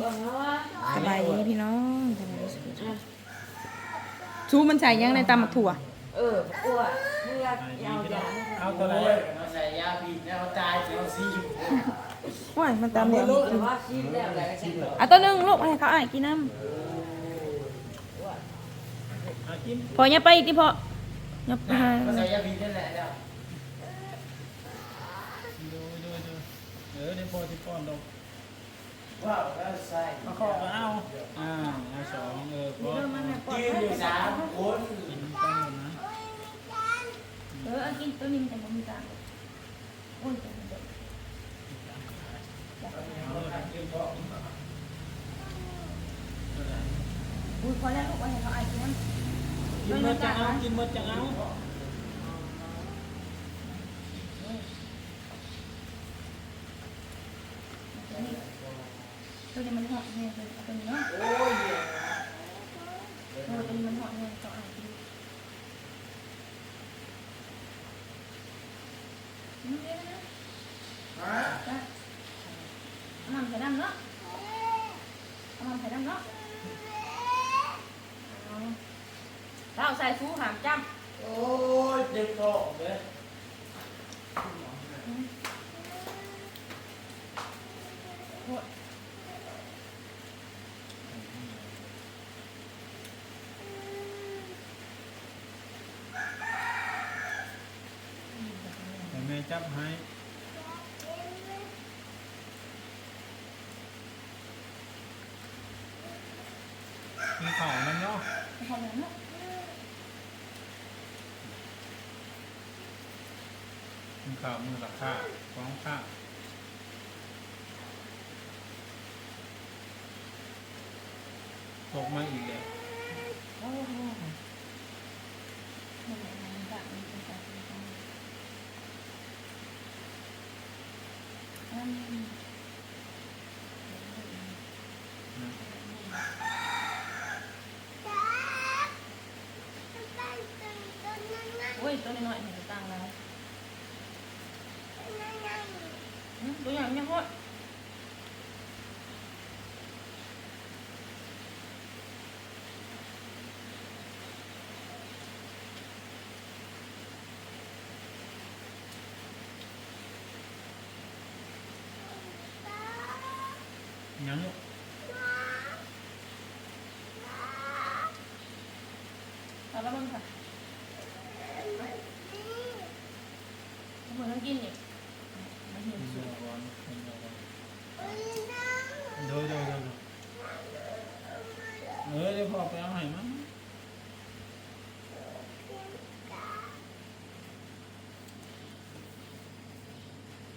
บอกนะว่าสบายดีพี่น้องสบายดีสุดชูมันใส่ยังในตำมักถั่ว เอออ้วนเมื่อยาวยาวเอาตัวไหนเราใส่ยาพิษแล้วตายเดี๋ยวซีอยู่ว้ายมันตำเดียวนี่แต่ว่าชีพแล้วอะไรก็ชิมอะตัวหนึงลูกให้เขาอ่านกินน้เอากินำพออย่าไปอีกที่พออย่าไปหาเราใส่ยาพิษนั่นแหละแล้วดูดูดูเออเดี๋ยวพอที่ป้อนดอก ว้าวแล้วใส่มาขอก็เอาอ่าเอาสองเออพอยืนอยู่สามคนกินตั้งหมดนะเออเอากินตัวนี้แต่บ่มีตังค์โอ้ยตัวนี้เด็กอุ้ยพอแล้วลูกไว้ให้เขาอ่านกินน้ำกินหมดจะเอากินหมดจะเอา ตัวนี้มันหอดแน่เลยเอาตัวนี้เนาะ โอ้ย เออตัวนี้มันหอดแน่ต้องอ่านกินนี่เลยนะ ฮะ จ้ะเอามันใส่น้ำเนาะเอามันใส่น้ำเนาะเอาเราใส่ชูหามจ้ำ โอ้ยเจ็บท้ องเลยแต่แม่จับให้มีเข่ามันเนาะพอแล้วเนาะ มข่าวมือหลักข้าฟ้องข้าตกมาอีกแล้วโอ้โหมันมันแบบมันเป็นแบบนี้อืมนะโอ้ยตัวน้อยๆเห็น ตังแล้วอืมตัวใหญ่ยังโคตรยังลูกเอาแล้วมึงค่ะเหมือนต้องกินนี่มันเห็น กิน สวย ก่อนกินก่อนเดี๋ยวเดี๋ยวเดี๋ยวเออเดี๋ยวพอไปเอาให้มั้ง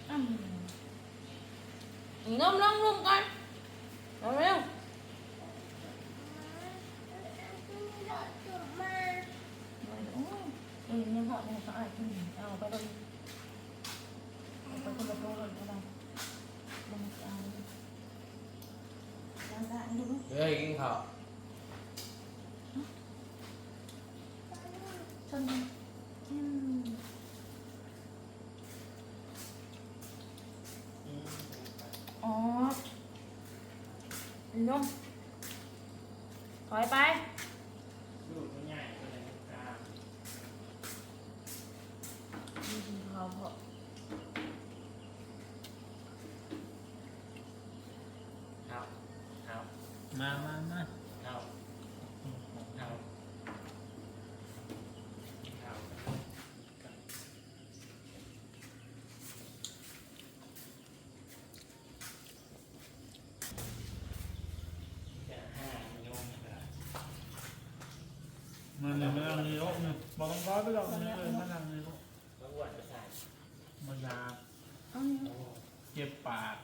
อืม นมลงลุมกันเอาเร็วโอ้ยเอ็นยังหอดยังสะอาดขึ้นเอาไปเลยเอาไปคนละตัวเลยก็ได้ลงเอาล้างได้ดู เฮ้ยกินข้าว ชนอืมอ๋อลงถอย ไป ดูดง่ายๆเลยกลางดีๆเขาพอครับ ครับ มามามา ครับครับครับจะห้าโยมนะ มันเลยมานั่งในรถเนี่ย บอกต้องร้อยไปหรอกเนี่ยเลยมานังในรถแล้วอ้วนจะใส่มันยาเอาเนี่ยเจ็บปาก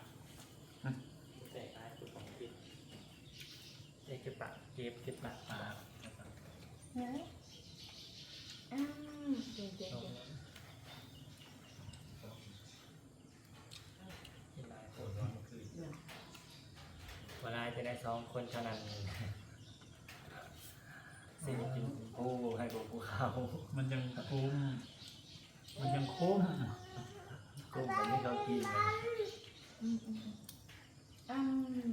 ใส่ท้ายสุดของพิษเจ็บปากเจ็บเจ็บปากปากเนี่ยอืมเจ๋งๆกินลายปวดร้อนเมื่อคืนเวลาจะได้สองคนเท่านั้นามันยังคุ้ม มันยังโค้งโค้งมันไม่เขากินนะอืม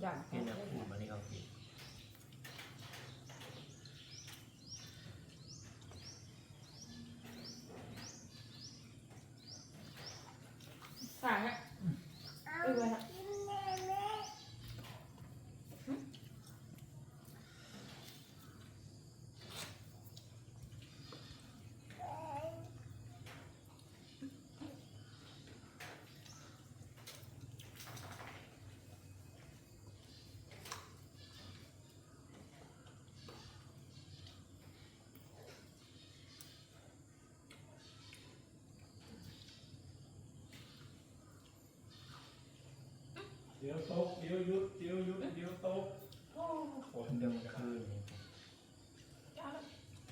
อยากกินแล้วกุ้งมันไม่เขากินสาย ดี๋ยวตกเดี๋ยวหยุดเดี๋ยวหยุดเดี๋ยวตกโอ้ฝนเดิมคืนยาก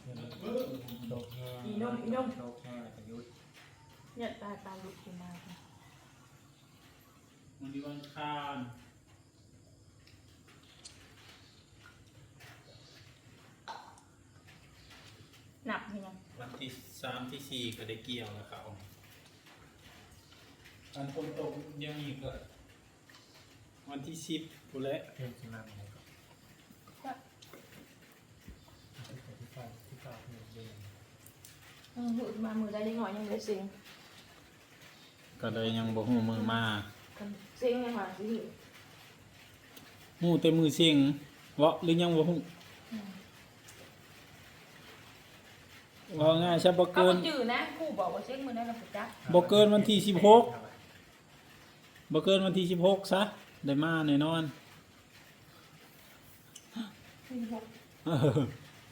เดี๋ยวเบิ้งตกแห้งอีนมอีนมตกแห้งแล้วก็หยุดเนี่ยตาตาหลุดขึ้นมาค่ะวันนี้วันคานหนักยังวันที่สามที่สี่ก็ได้เกี่ยวแล้วเขาอันฝนตกยังมีก็ วันที่สิบกูแล้วเพิ่มขึ้นมาไหมครับที่เก้าที่เก้าที่เดือนเออหลุดมามือได้ยังหน่อยยังเลยสิงก็เลยยังบ่หูมือมากันสิงเลยค่ะสิหูแต่มือเสียงเวาะหรือยังบ่หูอืมว่าง่ายใช่บ่เอาเกินจืดนะครูบอกว่าเช็คมือได้เราฝึกจักบ่เกินวันที่สิบหกบ่เกินวันที่สิบหกซะ ได้มาแน่นอนสี่หกเออ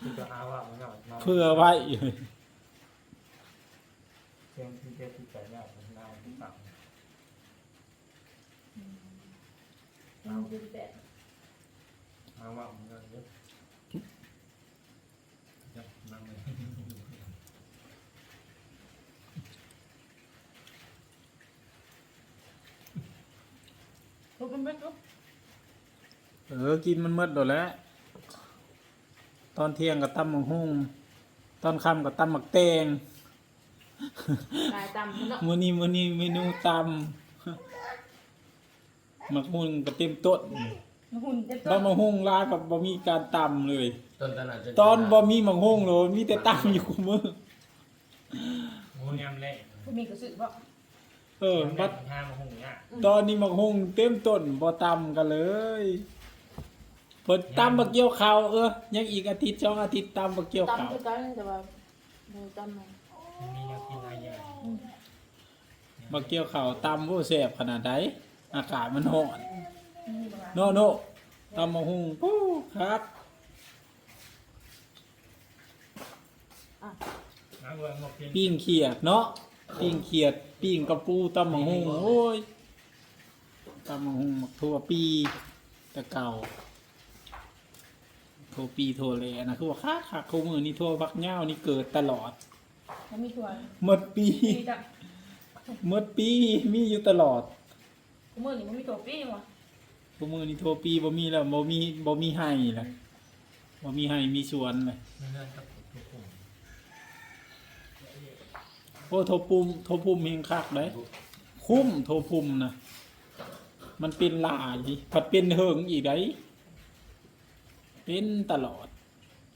ที่ก็เอาว่ามันก็นอนเพื่อไว้ เชียงที่เจ็ดที่แปดเนี่ยมันได้ที่สามหนึ่งจุดแปดเอาว่ามันก็เยอะยับนั่งเลย ทุกคนไม่ทุกเออ กินมันหมดแล้วแหละตอนเที่ยงก็ตำมังหุ่งตอนค่ำก็ตำหมักแตงตายตามเนาะมื้อนี้มื้อนี้เมนูตำหมักหุ่งก็เต็มโต๊ะหุ่นจะตอนมังหุ่งลายกับบ่มีการตำเลย ต้นตลาดจะตอนบ่มีมังหุ่งเลยมีแต่ตำอยู่คุมื้อโอ้ยำเละผู้มีกระสือบอก เออบัดห้ามาหงเนี่ยตอนนี้มังหุ่งเต็มต้นบ่ตำกันเลยเพิ่นตำบักเกี่ยวข้าวเออยังอีกอาทิตย์สองอาทิตย์ตำบักเกี่ยวข้าวตำคือกันแต่ว่าเออตำมันมันมีแนวกินอะไรอย่างมาเกี่ยวข้าวตำผู้แซ่บขนาดใดอากาศมันร้อนนี่ประมาณโนโนตำมะฮุงปู้ครับน้ำเวอร์หมกกินปิ้งเขียดเนาะ ปิ้งเขียด ปิ้งกระปูตำมะฮุงโอ้ยตำมะฮุงมักทั่วปีแตะเก่าทั่วปีทั่วแลนะคือว่าคักคักคู่มือนี่ทั่วพักเหย้านี่เกิดตลอดแล้วมีถั่วหมดปีมีจับหมดปีมีอยู่ตลอดมือนี่มันมีถั่วปี้วะคู่มือนี่ทั่วปีบ่มีแล้วบ่มีบ่มีให้แล้วบ่มีให้มีสวนเลยเนื้อกับทุกคนโอ้โทรปุ่มโทรปุ่มเฮงคักได้คุ้มโทรปุ่มนะมันเป็นหลายผัดเป็นเหิงอีกได้เป็นตลอด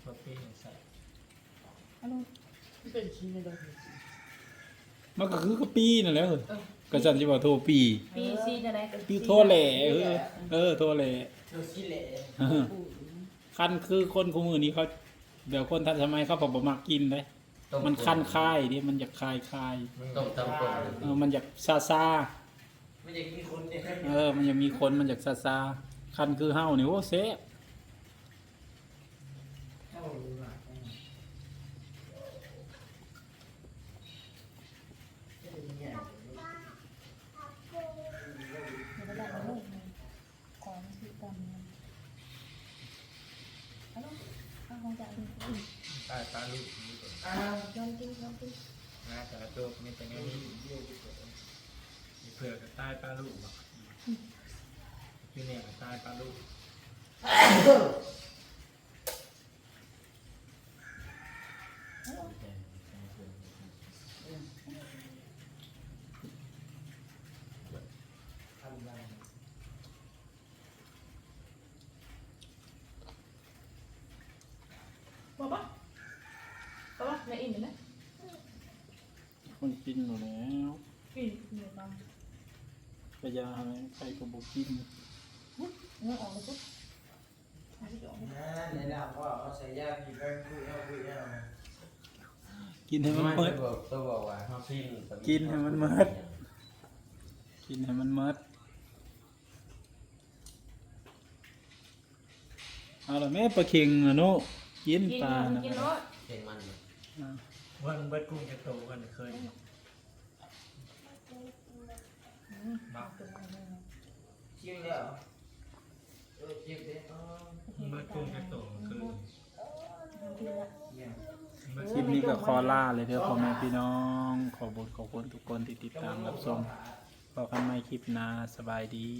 ตัวปีนใส่ฮัลโหลเป็นชิ้นเลยมันก็คือกะปีนั่นแหละเฮ้ยก็จันสิว่าโทรปี ปีซีจะไหนปีโทรแหล่เออเออโทรแหล่ดูสิเละเออคันคือคนคู่มือนี้เขาแบบคนทันสมัยเขาบอกบ่มักกินเลย มันคันคายดิมันอยากคายคายต้มตำก่อนเออมันอยากซาซาไม่อยากกินคนเนี่ยเออ มันยังมีคนมันอยากซาซาคันคือเฮานี่โอ้เซฟเข้ารู้ละไม่ได้แล้วลูกของคือตำฮัลโหลข้าวของจ่ายตายปลาลูกนี่ก่ อ้าวย้อนกินย้อนกินนะแต่ละตัวมีแต่เนื้อนี้มีเผือกกับใต้ปลาลูกบอกคือเนี่ยกับใต้ปลาลูกบอกปะบอกปะแม่อิ่มไหม คน กินอยู่แล้วอิ่มเหนื่อยมากก็จะให้ใครก็บอกกินเนื้อออกเลยปุ๊บหาที่จะออกนะในน้ำว่าเขาใส่ยาผีแป้งคุยเอาคุยเอากินให้มันไม่เมิด บอกตัวบอกว่าเขาสิ้นกินให้มันหมดกินให้มันเมิดเอาละแม่ปลาเค็งอะโนกินกินปลานะกินรสเพลงมันเนี่ยอ่าวันเบิดกุ้งจะโตกันเคย บักชิมแล้วเออชิมดิอ๋อเบิดกุ้งจะโตคือเนี่ยเบิดคลิปนี้ก็คอล่าเลยเด้อพ่อแม่พี่น้อง ขอบุญขอบคุณทุกคนที่ติดตามรับชมพบกันใหม่คลิปหน้าสบายดี